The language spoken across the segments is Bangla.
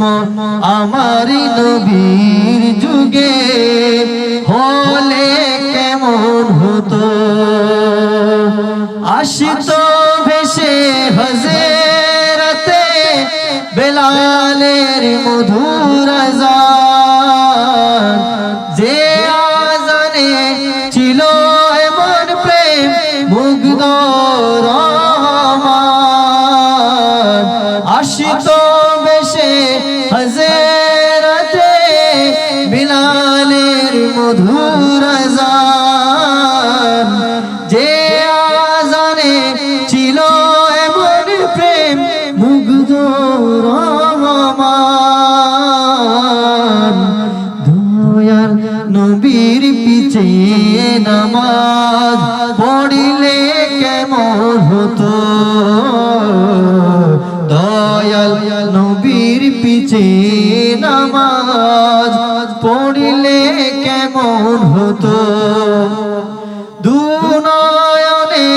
জন্ম আমার নবীর যুগে হলে কেমন হতো? আসিত ভেসে হজেরতে বেলালের মধুর আজান আসিত বেশে হজেরতে বিলালের মধুর আজান। যে আজানে ছিল এমন প্রেম, মুগ্ধ রহমান। দয়ার নবীর পিছে নামাজ পড়িলে কেমন হতো? দয়াল নবীর পিছে নামাজ পড়িলে কেমন হতো? দুনয়নে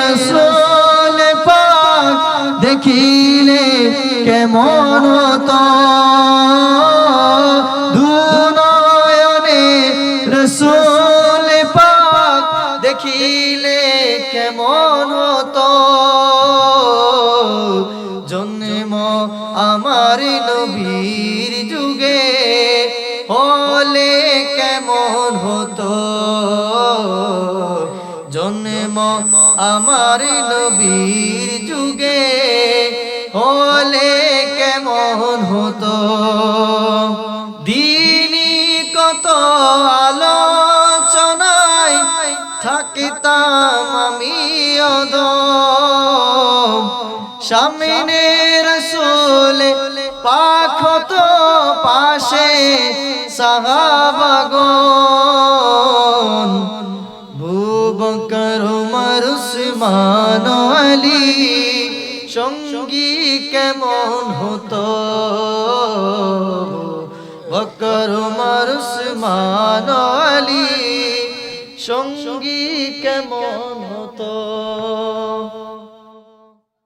রসুল পাক দেখিলে কেমন হতো? দুনয়নে রসুল পাক দেখিলে কেমন হতো? জন্ম আমার নবীর যুগে, হলে কেমন হতো? জন্ম আমার নবীর যুগে, হলে কেমন হতো? দিনই কত আলোচনায় থাকিতাম আমি অদম সামনে রসুল পাখ তো পাশে সাহাবাগন বুবকর, উমর, উসমান, আলী সঙ্গী কেমন হতো? বকর উমর, উসমান, আলী সঙ্গী কেমন হতো?